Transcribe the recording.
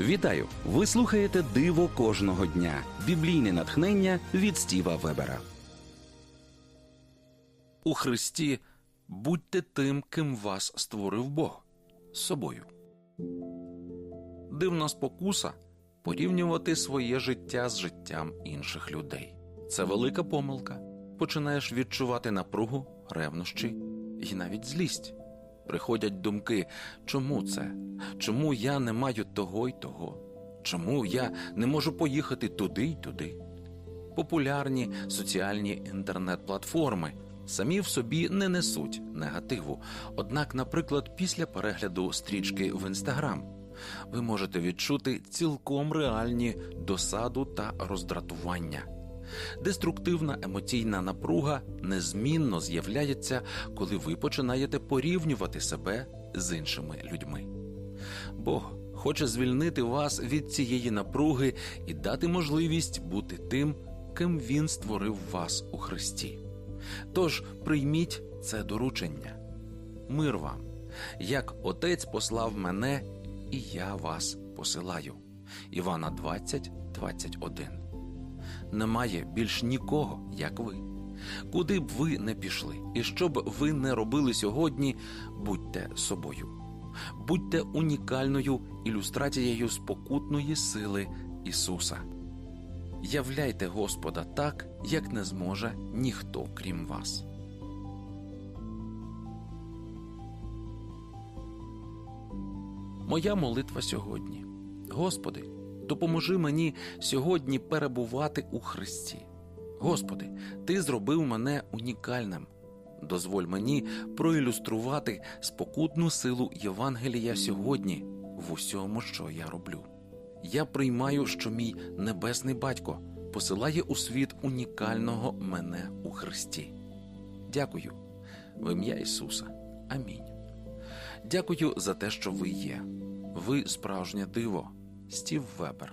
Вітаю! Ви слухаєте Диво кожного дня. Біблійне натхнення від Стіва Вебера. У Христі будьте тим, ким вас створив Бог собою. Дивна спокуса порівнювати своє життя з життям інших людей. Це велика помилка. Починаєш відчувати напругу, ревнощі і навіть злість. Приходять думки, чому це? Чому я не маю того й того? Чому я не можу поїхати туди й туди? Популярні соціальні інтернет-платформи самі в собі не несуть негативу. Однак, наприклад, після перегляду стрічки в інстаграм ви можете відчути цілком реальні досаду та роздратування. Деструктивна емоційна напруга незмінно з'являється, коли ви починаєте порівнювати себе з іншими людьми. Бог хоче звільнити вас від цієї напруги і дати можливість бути тим, ким Він створив вас у Христі. Тож прийміть це доручення. Мир вам, як Отець послав мене, і я вас посилаю. Івана 20, 21 немає більш нікого, як ви. Куди б ви не пішли, і що б ви не робили сьогодні, будьте собою, будьте унікальною ілюстрацією спокутної сили Ісуса. Являйте Господа так, як не зможе ніхто крім вас. Моя молитва сьогодні. Господи, допоможи мені сьогодні перебувати у Христі. Господи, Ти зробив мене унікальним. Дозволь мені проілюструвати спокутну силу Євангелія сьогодні в усьому, що я роблю. Я приймаю, що мій небесний батько посилає у світ унікального мене у Христі. Дякую, в ім'я Ісуса. Амінь. Дякую за те, що ви є. Ви справжнє диво. Стів Вебер.